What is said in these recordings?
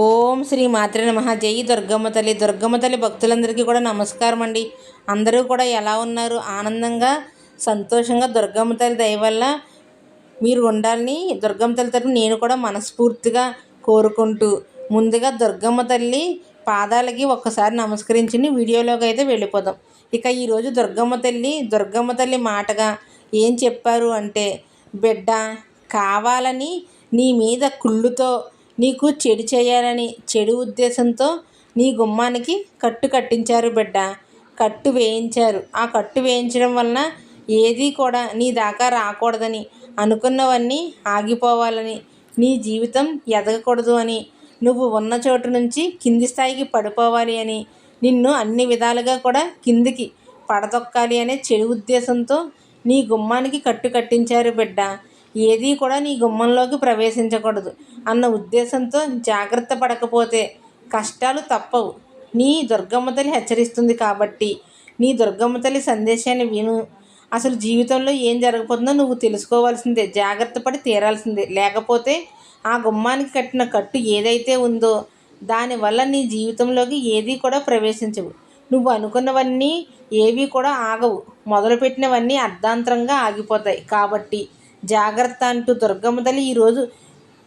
ఓం శ్రీ మాత్రే నమ. జై దుర్గమ్మ తల్లి. దుర్గమ్మ తల్లి భక్తులందరికీ కూడా నమస్కారం అండి. అందరూ కూడా ఎలా ఉన్నారు? ఆనందంగా సంతోషంగా దుర్గమ్మ తల్లి దయ వల్ల మీరు ఉండాలని దుర్గమ్మ తల్లి తరపు నేను కూడా మనస్ఫూర్తిగా కోరుకుంటూ ముందుగా దుర్గమ్మ తల్లి పాదాలకి ఒక్కసారి నమస్కరించి వీడియోలోకి అయితే వెళ్ళిపోదాం. ఇక ఈరోజు దుర్గమ్మ తల్లి దుర్గమ్మ తల్లి మాటగా ఏం చెప్పారు అంటే బిడ్డ కావాలని నీ మీద కుళ్ళుతో నీకు చెడు చేయాలని చెడు ఉద్దేశంతో నీ గుమ్మానికి కట్టు కట్టించారు బిడ్డ. కట్టు వేయించారు. ఆ కట్టు వేయించడం వలన ఏది కూడా నీ దాకా రాకూడదని అనుకున్నవన్నీ ఆగిపోవాలని నీ జీవితం ఎదగకూడదు అని నువ్వు ఉన్న చోటు నుంచి కింది స్థాయికి పడిపోవాలి అని నిన్ను అన్ని విధాలుగా కూడా కిందికి పడదొక్కాలి అనే చెడు ఉద్దేశంతో నీ గుమ్మానికి కట్టు కట్టించారు బిడ్డ. ఏదీ కూడా నీ గుమ్మంలోకి ప్రవేశించకూడదు అన్న ఉద్దేశంతో జాగ్రత్త పడకపోతే కష్టాలు తప్పవు. నీ దుర్గమ్మ తల్లి హెచ్చరిస్తుంది కాబట్టి నీ దుర్గమ్మ తల్లి సందేశాన్ని విను. అసలు జీవితంలో ఏం జరగబోతుందో నువ్వు తెలుసుకోవాల్సిందే జాగ్రత్త పడి తీరాల్సిందే. లేకపోతే ఆ గుమ్మానికి కట్టిన కట్టు ఏదైతే ఉందో దానివల్ల నీ జీవితంలోకి ఏది కూడా ప్రవేశించవు. నువ్వు అనుకున్నవన్నీ ఏవి కూడా ఆగవు. మొదలుపెట్టినవన్నీ అర్ధాంతరంగా ఆగిపోతాయి. కాబట్టి జాగ్రత్త అంటూ దుర్గమ్మ తల్లి ఈరోజు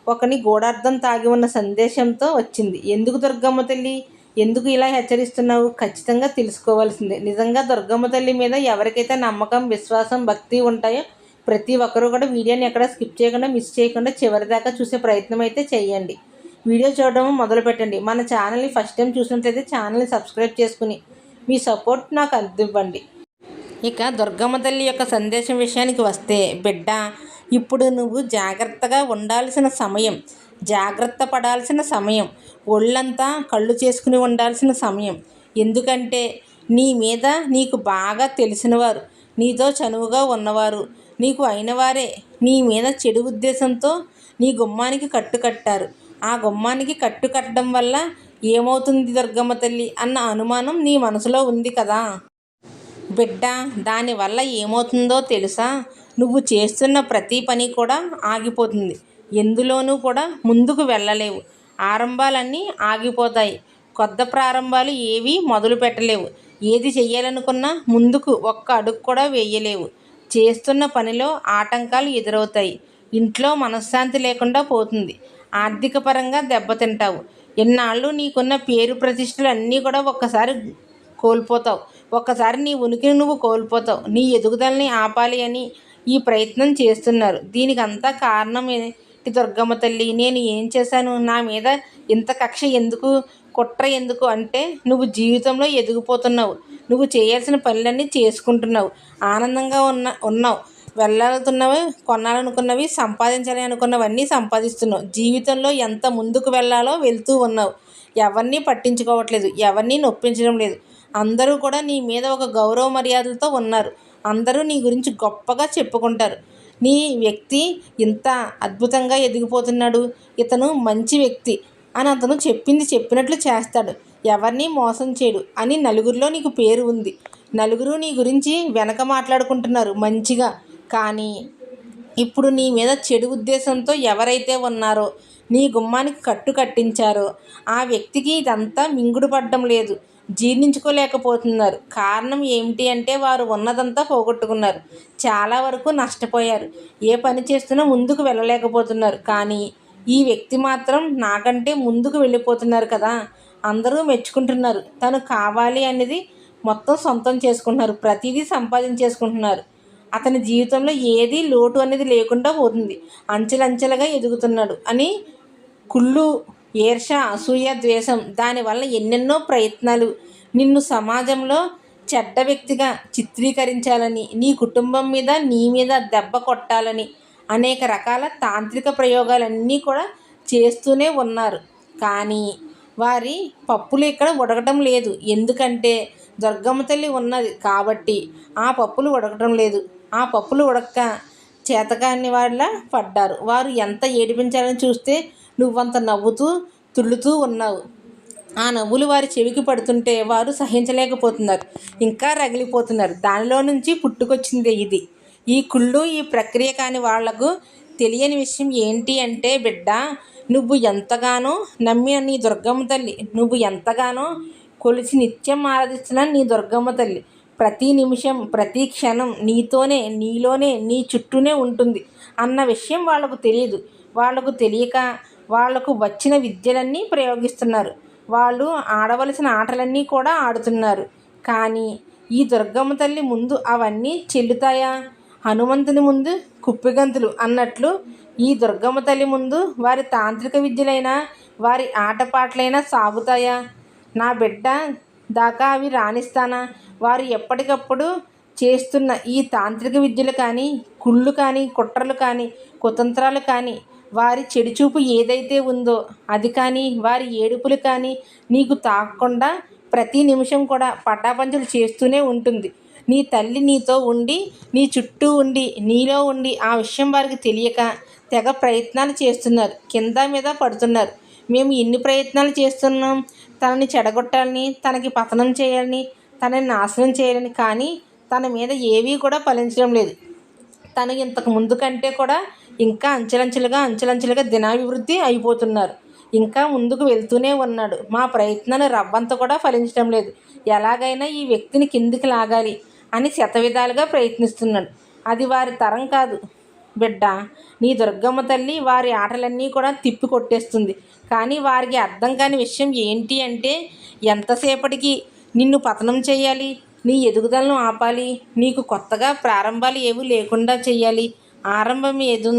ఒకని గూఢార్థం తాగి ఉన్న సందేశంతో వచ్చింది. ఎందుకు దుర్గమ్మ తల్లి? ఎందుకు ఇలా హెచ్చరిస్తున్నావు? ఖచ్చితంగా తెలుసుకోవాల్సిందే. నిజంగా దుర్గమ్మ తల్లి మీద ఎవరికైతే నమ్మకం విశ్వాసం భక్తి ఉంటాయో ప్రతి ఒక్కరూ కూడా వీడియోని ఎక్కడ స్కిప్ చేయకుండా మిస్ చేయకుండా చివరి దాకా చూసే ప్రయత్నం అయితే చేయండి. వీడియో చూడడం మొదలు పెట్టండి. మన ఛానల్ని ఫస్ట్ టైం చూసినట్లయితే ఛానల్ని సబ్స్క్రైబ్ చేసుకుని మీ సపోర్ట్ నాకు అందివ్వండి. ఇక దుర్గమ్మ తల్లి యొక్క సందేశం విషయానికి వస్తే బిడ్డ ఇప్పుడు నువ్వు జాగ్రత్తగా ఉండాల్సిన సమయం జాగ్రత్త పడాల్సిన సమయం ఒళ్ళంతా కళ్ళు చేసుకుని ఉండాల్సిన సమయం. ఎందుకంటే నీ మీద నీకు బాగా తెలిసినవారు నీతో చనువుగా ఉన్నవారు నీకు అయినవారే. నీ మీద చెడు ఉద్దేశంతో నీ గుమ్మానికి కట్టు కట్టారు. ఆ గుమ్మానికి కట్టు కట్టడం వల్ల ఏమవుతుంది దుర్గమ్మ తల్లి అన్న అనుమానం నీ మనసులో ఉంది కదా. బిడ్డ దానివల్ల ఏమవుతుందో తెలుసా? నువ్వు చేస్తున్న ప్రతి పని కూడా ఆగిపోతుంది. ఎందులోనూ కూడా ముందుకు వెళ్ళలేవు. ఆరంభాలన్నీ ఆగిపోతాయి. కొత్త ప్రారంభాలు ఏవి మొదలు పెట్టలేవు. ఏది చెయ్యాలనుకున్నా ముందుకు ఒక్క అడుగు కూడా వేయలేవు. చేస్తున్న పనిలో ఆటంకాలు ఎదురవుతాయి. ఇంట్లో మనశ్శాంతి లేకుండా పోతుంది. ఆర్థిక పరంగా దెబ్బతింటావు. ఎన్నాళ్ళు నీకున్న పేరు ప్రతిష్టలు అన్నీ కూడా ఒక్కసారి కోల్పోతావు. ఒక్కసారి నీ ఉనికిని నువ్వు కోల్పోతావు. నీ ఎదుగుదలని ఆపాలి అని ఈ ప్రయత్నం చేస్తున్నారు. దీనికి అంతా కారణం ఏంటి దుర్గమ్మ తల్లి? నేను ఏం చేశాను? నా మీద ఇంత కక్ష ఎందుకు? కుట్ర ఎందుకు? అంటే నువ్వు జీవితంలో ఎదిగిపోతున్నావు. నువ్వు చేయాల్సిన పనులన్నీ చేసుకుంటున్నావు. ఆనందంగా ఉన్న ఉన్నావు. వెళ్ళాలనుకున్నవి కొనాలనుకున్నవి సంపాదించాలి అనుకున్నవన్నీ సంపాదిస్తున్నావు. జీవితంలో ఎంత ముందుకు వెళ్ళాలో వెళ్తూ ఉన్నావు. ఎవరిని పట్టించుకోవట్లేదు. ఎవరిని నొప్పించడం లేదు. అందరూ కూడా నీ మీద ఒక గౌరవ మర్యాదలతో ఉన్నారు. అందరూ నీ గురించి గొప్పగా చెప్పుకుంటారు. నీ వ్యక్తి ఇంత అద్భుతంగా ఎదిగిపోతున్నాడు. ఇతను మంచి వ్యక్తి అని అతను చెప్పింది చెప్పినట్లు చేస్తాడు. ఎవరిని మోసం చేయడు అని నలుగురిలో నీకు పేరు ఉంది. నలుగురు నీ గురించి వెనక మాట్లాడుకుంటున్నారు మంచిగా. కానీ ఇప్పుడు నీ మీద చెడు ఉద్దేశంతో ఎవరైతే ఉన్నారో నీ గుమ్మానికి కట్టు కట్టించారో ఆ వ్యక్తికి ఇదంతా మింగుడు పడ్డం లేదు. జీర్ణించుకోలేకపోతున్నారు. కారణం ఏమిటి అంటే వారు ఉన్నదంతా పోగొట్టుకున్నారు. చాలా వరకు నష్టపోయారు. ఏ పని చేస్తున్నా ముందుకు వెళ్ళలేకపోతున్నారు. కానీ ఈ వ్యక్తి మాత్రం నాకంటే ముందుకు వెళ్ళిపోతున్నారు కదా. అందరూ మెచ్చుకుంటున్నారు. తను కావాలి అనేది మొత్తం సొంతం చేసుకుంటున్నారు. ప్రతిదీ సంపాదించేసుకుంటున్నారు. అతని జీవితంలో ఏది లోటు అనేది లేకుండా పోతుంది. అంచెలంచెలుగా ఎదుగుతున్నాడు అని కుళ్ళు ఈర్ష అసూయ ద్వేషం దానివల్ల ఎన్నెన్నో ప్రయత్నాలు. నిన్ను సమాజంలో చెడ్డ వ్యక్తిగా చిత్రీకరించాలని నీ కుటుంబం మీద నీ మీద దెబ్బ కొట్టాలని అనేక రకాల తాంత్రిక ప్రయోగాలన్నీ కూడా చేస్తూనే ఉన్నారు. కానీ వారి పప్పులు ఇక్కడ ఉడకటం లేదు. ఎందుకంటే దుర్గమ్మ తల్లి ఉన్నది కాబట్టి ఆ పప్పులు ఉడకటం లేదు. ఆ పప్పులు ఉడక్క చేతకాని వాళ్ళ పడ్డారు. వారు ఎంత ఏడిపించాలని చూస్తే నువ్వంత నవ్వుతూ తుళ్ళుతూ ఉన్నావు. ఆ నవ్వులు వారి చెవికి పడుతుంటే వారు సహించలేకపోతున్నారు. ఇంకా రగిలిపోతున్నారు. దానిలో నుంచి పుట్టుకొచ్చింది ఇది. ఈ కుళ్ళు ఈ ప్రక్రియ కాని వాళ్ళకు తెలియని విషయం ఏంటి అంటే బిడ్డ నువ్వు ఎంతగానో నమ్మిన నీ దుర్గమ్మ తల్లి నువ్వు ఎంతగానో కొలిసి నిత్యం ఆరాధిస్తున్న నీ దుర్గమ్మ తల్లి. ప్రతి నిమిషం ప్రతి క్షణం నీతోనే నీలోనే నీ చుట్టూనే ఉంటుంది అన్న విషయం వాళ్ళకు తెలియదు. వాళ్ళకు తెలియక వాళ్ళకు వచ్చిన విద్యలన్నీ ప్రయోగిస్తున్నారు. వాళ్ళు ఆడవలసిన ఆటలన్నీ కూడా ఆడుతున్నారు. కానీ ఈ దుర్గమ్మ తల్లి ముందు అవన్నీ చెల్లుతాయా? హనుమంతుని ముందు కుప్పిగంతులు అన్నట్లు ఈ దుర్గమ్మ తల్లి ముందు వారి తాంత్రిక విద్యలైనా వారి ఆటపాటలైనా సాగుతాయా? నా బిడ్డ దాకా అవి రాణిస్తానా? వారు ఎప్పటికప్పుడు చేస్తున్న ఈ తాంత్రిక విద్యలు కానీ కుళ్ళు కానీ కుట్రలు కానీ కుతంత్రాలు కానీ వారి చెడుచూపు ఏదైతే ఉందో అది కానీ వారి ఏడుపులు కానీ నీకు తాకకుండా ప్రతి నిమిషం కూడా పటాపంచలు చేస్తూనే ఉంటుంది. నీ తల్లి నీతో ఉండి నీ చుట్టూ ఉండి నీలో ఉండి ఆ విషయం వారికి తెలియక తెగ ప్రయత్నాలు చేస్తున్నారు. కింద మీద పడుతున్నారు. మేము ఎన్ని ప్రయత్నాలు చేస్తున్నాం. తనని చెడగొట్టాలని తనకి పతనం చేయాలని తనని నాశనం చేయాలని కానీ తన మీద ఏవీ కూడా ఫలించడం లేదు. తను ఇంతకు ముందు కంటే కూడా ఇంకా అంచెలంచెలుగా అంచెలంచెలుగా దినాభివృద్ధి అయిపోతున్నారు. ఇంకా ముందుకు వెళ్తూనే ఉన్నాడు. మా ప్రయత్నాలు రవ్వంత కూడా ఫలించడం లేదు. ఎలాగైనా ఈ వ్యక్తిని కిందికి లాగాలి అని శతవిధాలుగా ప్రయత్నిస్తున్నాడు. అది వారి తరం కాదు. బిడ్డ నీ దుర్గమ్మ తల్లి వారి ఆటలన్నీ కూడా తిప్పి కొట్టేస్తుంది. కానీ వారికి అర్థం కాని విషయం ఏంటి అంటే ఎంతసేపటికి నిన్ను పతనం చేయాలి? నీ ఎదుగుదలను ఆపాలి? నీకు కొత్తగా ప్రారంభాలు ఏవి లేకుండా చేయాలి? ఆరంభం ఎదు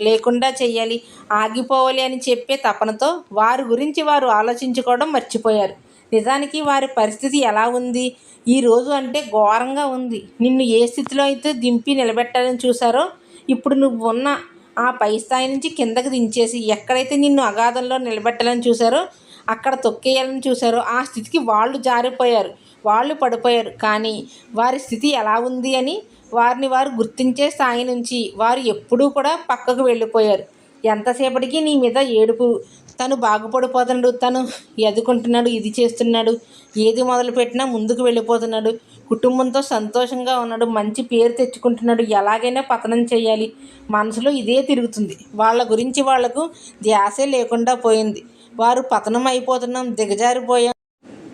లేకుండా చేయాలి ఆగిపోవాలి అని చెప్పే తపనతో వారి గురించి వారు ఆలోచించుకోవడం మర్చిపోయారు. నిజానికి వారి పరిస్థితి ఎలా ఉంది? ఈరోజు అంటే ఘోరంగా ఉంది. నిన్ను ఏ స్థితిలో అయితే దింపి నిలబెట్టాలని చూసారో ఇప్పుడు నువ్వు ఉన్న ఆ పై స్థాయి నుంచి కిందకి దించేసి ఎక్కడైతే నిన్ను అగాధంలో నిలబెట్టాలని చూసారో అక్కడ తొక్కేయాలని చూసారో ఆ స్థితికి వాళ్ళు జారిపోయారు. వాళ్ళు పడిపోయారు. కానీ వారి స్థితి ఎలా ఉంది అని వారిని వారు గుర్తించే స్థాయి నుంచి వారు ఎప్పుడూ కూడా పక్కకు వెళ్ళిపోయారు. ఎంతసేపటికి నీ మీద ఏడుపు? తను బాగుపడిపోతున్నాడు తను ఎదుకుంటున్నాడు ఇది చేస్తున్నాడు ఏది మొదలుపెట్టినా ముందుకు వెళ్ళిపోతున్నాడు కుటుంబంతో సంతోషంగా ఉన్నాడు మంచి పేరు తెచ్చుకుంటున్నాడు ఎలాగైనా పతనం చేయాలి. మనసులో ఇదే తిరుగుతుంది. వాళ్ళ గురించి వాళ్ళకు ధ్యాసే లేకుండా పోయింది. వారు పతనం అయిపోతున్నాం దిగజారిపోయాం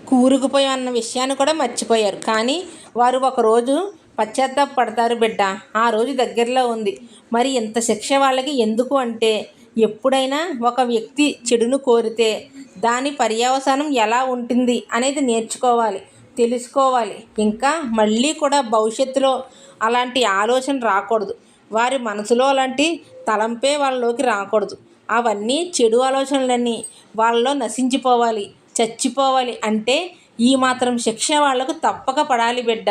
కూరుకుపోయాం అన్న విషయాన్ని కూడా మర్చిపోయారు. కానీ వారు ఒకరోజు పశ్చాత్తాపడతారు బిడ్డ. ఆ రోజు దగ్గరలో ఉంది. మరి ఇంత శిక్ష వాళ్ళకి? ఎందుకు అంటే ఎప్పుడైనా ఒక వ్యక్తి చెడును కోరితే దాని పర్యవసానం ఎలా ఉంటుంది అనేది నేర్చుకోవాలి తెలుసుకోవాలి. ఇంకా మళ్ళీ కూడా భవిష్యత్తులో అలాంటి ఆలోచన రాకూడదు. వారి మనసులో అలాంటి తలంపే వాళ్ళలోకి రాకూడదు. అవన్నీ చెడు ఆలోచనలన్నీ వాళ్ళలో నశించిపోవాలి చచ్చిపోవాలి అంటే ఈ మాత్రం శిక్ష వాళ్ళకు తప్పక పడాలి బిడ్డ.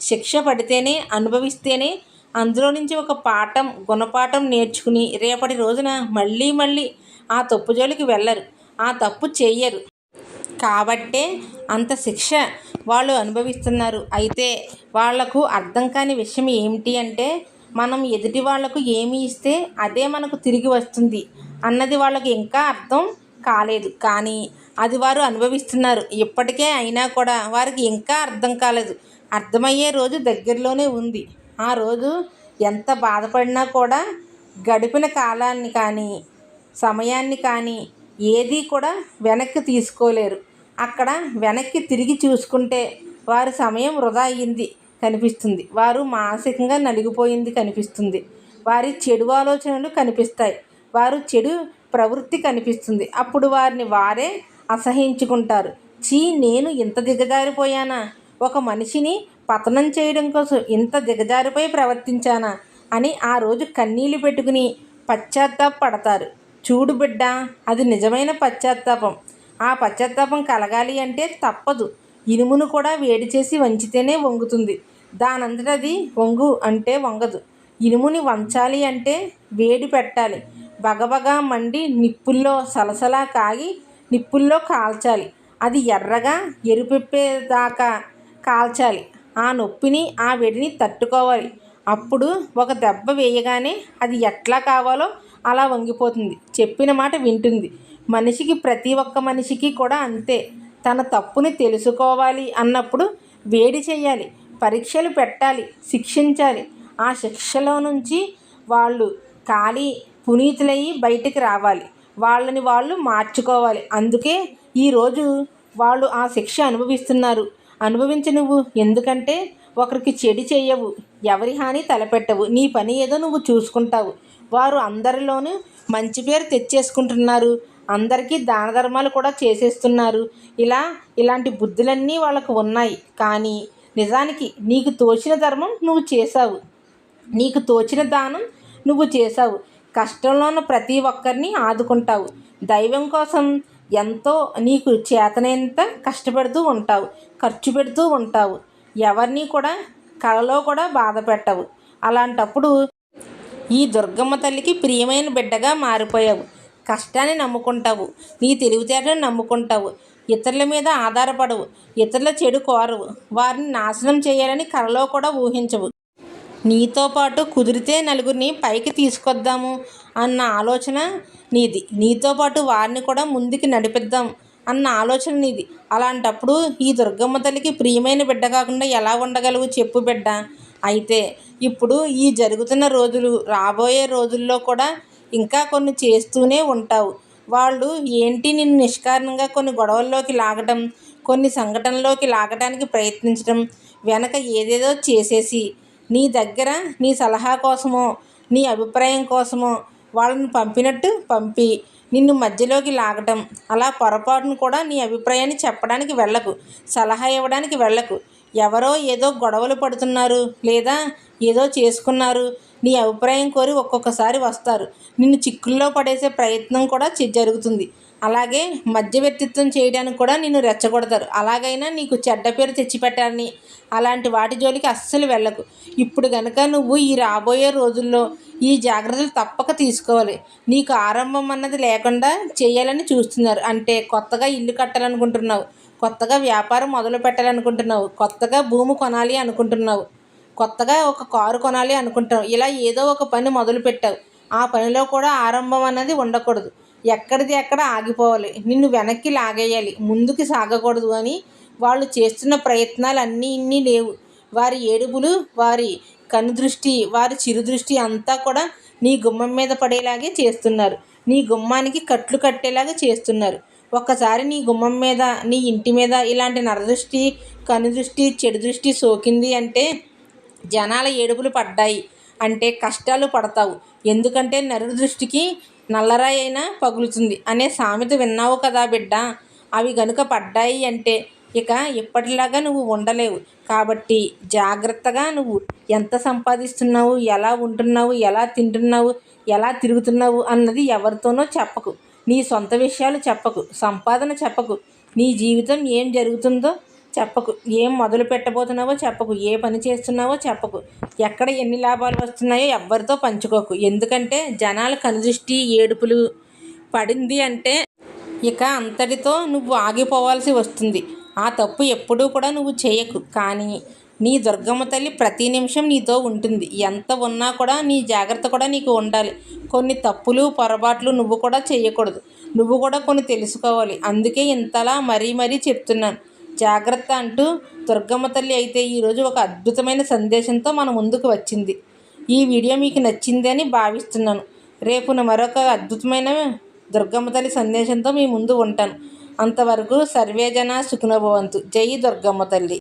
శిక్ష పడితేనే అనుభవిస్తేనే అందులో నుంచి ఒక పాఠం గుణపాఠం నేర్చుకుని రేపటి రోజున మళ్ళీ మళ్ళీ ఆ తప్పు జోలికి వెళ్ళరు. ఆ తప్పు చేయరు కాబట్టే అంత శిక్ష వాళ్ళు అనుభవిస్తున్నారు. అయితే వాళ్ళకు అర్థం కాని విషయం ఏమిటి అంటే మనం ఎదుటి వాళ్ళకు ఏమి ఇస్తే అదే మనకు తిరిగి వస్తుంది అన్నది వాళ్ళకి ఇంకా అర్థం కాలేదు. కానీ అది వారు అనుభవిస్తున్నారు. ఇప్పటికే అయినా కూడా వారికి ఇంకా అర్థం కాలేదు. అర్థమయ్యే రోజు దగ్గరలోనే ఉంది. ఆ రోజు ఎంత బాధపడినా కూడా గడిపిన కాలాన్ని కానీ సమయాన్ని కానీ ఏదీ కూడా వెనక్కి తీసుకోలేరు. అక్కడ వెనక్కి తిరిగి చూసుకుంటే వారి సమయం వృధా అయ్యింది కనిపిస్తుంది. వారు మానసికంగా నలిగిపోయింది కనిపిస్తుంది. వారి చెడు ఆలోచనలు కనిపిస్తాయి. వారు చెడు ప్రవృత్తి కనిపిస్తుంది. అప్పుడు వారిని వారే అసహించుకుంటారు. చీ నేను ఇంత దిగజారిపోయానా? ఒక మనిషిని పతనం చేయడం కోసం ఇంత దిగజారిపోయి ప్రవర్తించానా అని ఆ రోజు కన్నీళ్ళు పెట్టుకుని పశ్చాత్తాపడతారు చూడు బిడ్డ అది నిజమైన పశ్చాత్తాపం. ఆ పశ్చాత్తాపం కలగాలి అంటే తప్పదు. ఇనుమును కూడా వేడి చేసి వంచితేనే వంగుతుంది. దానంతటది వంగు అంటే వంగదు. ఇనుముని వంచాలి అంటే వేడి పెట్టాలి. బగబగా మండి నిప్పుల్లో సలసలా కాగి నిప్పుల్లో కాల్చాలి. అది ఎర్రగా ఎరుపెప్పేదాకా కాల్చాలి. ఆ నొప్పిని ఆ వేడిని తట్టుకోవాలి. అప్పుడు ఒక దెబ్బ వేయగానే అది ఎట్లా కావాలో అలా వంగిపోతుంది. చెప్పిన మాట వింటుంది. మనిషికి ప్రతి ఒక్క మనిషికి కూడా అంతే. తన తప్పుని తెలుసుకోవాలి అన్నప్పుడు వేడి చేయాలి పరీక్షలు పెట్టాలి శిక్షించాలి. ఆ శిక్షలో నుంచి వాళ్ళు ఖాళీ పునీతులయ్యి బయటికి రావాలి. వాళ్ళని వాళ్ళు మార్చుకోవాలి. అందుకే ఈరోజు వాళ్ళు ఆ శిక్ష అనుభవిస్తున్నారు. అనుభవించి నువ్వు. ఎందుకంటే ఒకరికి చెడు చేయవు ఎవరి హాని తలపెట్టవు. నీ పని ఏదో నువ్వు చూసుకుంటావు. వారు అందరిలోనూ మంచి పేరు తెచ్చేసుకుంటున్నారు. అందరికీ దాన ధర్మాలు కూడా చేసేస్తున్నారు. ఇలా ఇలాంటి బుద్ధులన్నీ వాళ్ళకు ఉన్నాయి. కానీ నిజానికి నీకు తోచిన ధర్మం నువ్వు చేశావు. నీకు తోచిన దానం నువ్వు చేశావు. కష్టంలో ఉన్న ప్రతి ఒక్కరిని ఆదుకుంటావు. దైవం కోసం ఎంతో నీకు చేతనైనంత కష్టపెడుతూ ఉంటావు ఖర్చు పెడుతూ ఉంటావు. ఎవరిని కూడా కలలో కూడా బాధ పెట్టవు. అలాంటప్పుడు ఈ దుర్గమ్మ తల్లికి ప్రియమైన బిడ్డగా మారిపోయావు. కష్టాన్ని నమ్ముకుంటావు. నీ తెలివితేటలను నమ్ముకుంటావు. ఇతరుల మీద ఆధారపడవు. ఇతరుల చెడు కోరవు. వారిని నాశనం చేయాలని కలలో కూడా ఊహించవు. నీతో పాటు కుదిరితే నలుగురిని పైకి తీసుకొద్దాము అన్న ఆలోచన నీది. నీతో పాటు వారిని కూడా ముందుకు నడిపిద్దాం అన్న ఆలోచన నీది. అలాంటప్పుడు ఈ దుర్గమ్మ తల్లికి ప్రియమైన బిడ్డ కాకుండా ఎలా ఉండగలవు చెప్పు బిడ్డ. అయితే ఇప్పుడు ఈ జరుగుతున్న రోజులు రాబోయే రోజుల్లో కూడా ఇంకా కొన్ని చేస్తూనే ఉంటావు. వాళ్ళు ఏంటి నిన్ను నిష్కారణంగా కొన్ని గొడవల్లోకి లాగటం కొన్ని సంఘటనలోకి లాగటానికి ప్రయత్నించడం వెనక ఏదేదో చేసేసి నీ దగ్గర నీ సలహా కోసమో నీ అభిప్రాయం కోసమో వాళ్ళని పంపినట్టు పంపి. నిన్ను మధ్యలోకి లాగటం. అలా పొరపాటును కూడా నీ అభిప్రాయాన్ని చెప్పడానికి వెళ్ళకు. సలహా ఇవ్వడానికి వెళ్ళకు. ఎవరో ఏదో గొడవలు పడుతున్నారు లేదా ఏదో చేసుకున్నారు. నీ అభిప్రాయం కోరి ఒక్కొక్కసారి వస్తారు. నిన్ను చిక్కుల్లో పడేసే ప్రయత్నం కూడా జరుగుతుంది. అలాగే మధ్యవర్తిత్వం చేయడానికి కూడా నిన్ను రెచ్చగొడతారు. అలాగైనా నీకు చెడ్డ పేరు తెచ్చిపెట్టాలని అలాంటి వాటి జోలికి అస్సలు వెళ్ళకు. ఇప్పుడు కనుక నువ్వు ఈ రాబోయే రోజుల్లో ఈ జాగ్రత్తలు తప్పక తీసుకోవాలి. నీకు ఆరంభం అన్నది లేకుండా చేయాలని చూస్తున్నారు. అంటే కొత్తగా ఇల్లు కట్టాలనుకుంటున్నావు. కొత్తగా వ్యాపారం మొదలు పెట్టాలనుకుంటున్నావు. కొత్తగా భూమి కొనాలి అనుకుంటున్నావు. కొత్తగా ఒక కారు కొనాలి అనుకుంటున్నావు. ఇలా ఏదో ఒక పని మొదలు పెట్టావు ఆ పనిలో కూడా ఆరంభం అన్నది ఉండకూడదు. ఎక్కడిది ఎక్కడ ఆగిపోవాలి. నిన్ను వెనక్కి లాగేయాలి. ముందుకు సాగకూడదు అని వాళ్ళు చేస్తున్న ప్రయత్నాలు అన్నీ ఇన్ని లేవు. వారి ఏడుపులు వారి కనుదృష్టి వారి చిరుదృష్టి అంతా కూడా నీ గుమ్మం మీద పడేలాగే చేస్తున్నారు. నీ గుమ్మానికి కట్లు కట్టేలాగా చేస్తున్నారు. ఒక్కసారి నీ గుమ్మం మీద నీ ఇంటి మీద ఇలాంటి నరదృష్టి కనుదృష్టి చెడు దృష్టి సోకింది అంటే జనాల ఏడుపులు పడ్డాయి. అంటే కష్టాలు పడతావు. ఎందుకంటే నరు దృష్టికి నల్లరాయి అయినా పగులుతుంది అనే సామెత విన్నావు కదా బిడ్డ? అవి గనుక పడ్డాయి అంటే ఇక ఇప్పటిలాగా నువ్వు ఉండలేవు. కాబట్టి జాగ్రత్తగా నువ్వు ఎంత సంపాదిస్తున్నావు ఎలా ఉంటున్నావు ఎలా తింటున్నావు ఎలా తిరుగుతున్నావు అన్నది ఎవరితోనో చెప్పకు. నీ సొంత విషయాలు చెప్పకు సంపాదన చెప్పకు. నీ జీవితం ఏం జరుగుతుందో చెప్పకు. ఏం మొదలు పెట్టబోతున్నావో చెప్పకు. ఏ పని చేస్తున్నావో చెప్పకు. ఎక్కడ ఎన్ని లాభాలు వస్తున్నాయో ఎవ్వరితో పంచుకోకు. ఎందుకంటే జనాల కనుదృష్టి ఏడుపులు పడింది అంటే ఇక అంతటితో నువ్వు ఆగిపోవాల్సి వస్తుంది. ఆ తప్పు ఎప్పుడూ కూడా నువ్వు చేయకు. కానీ నీ దుర్గమ్మ తల్లి ప్రతి నిమిషం నీతో ఉంటుంది. ఎంత ఉన్నా కూడా నీ జాగ్రత్త కూడా నీకు ఉండాలి. కొన్ని తప్పులు పొరపాట్లు నువ్వు కూడా చేయకూడదు. నువ్వు కూడా కొన్ని తెలుసుకోవాలి. అందుకే ఇంతలా మరీ మరీ చెప్తున్నాను. జాగ్రత్త అంటూ దుర్గమ్మ తల్లి అయితే ఈరోజు ఒక అద్భుతమైన సందేశంతో మన ముందుకు వచ్చింది. ఈ వీడియో మీకు నచ్చిందని భావిస్తున్నాను. రేపు మరొక అద్భుతమైన దుర్గమ్మ తల్లి సందేశంతో మీ ముందు ఉంటాను. అంతవరకు సర్వేజన సుఖనభవంతు జై దుర్గమ్మ తల్లి.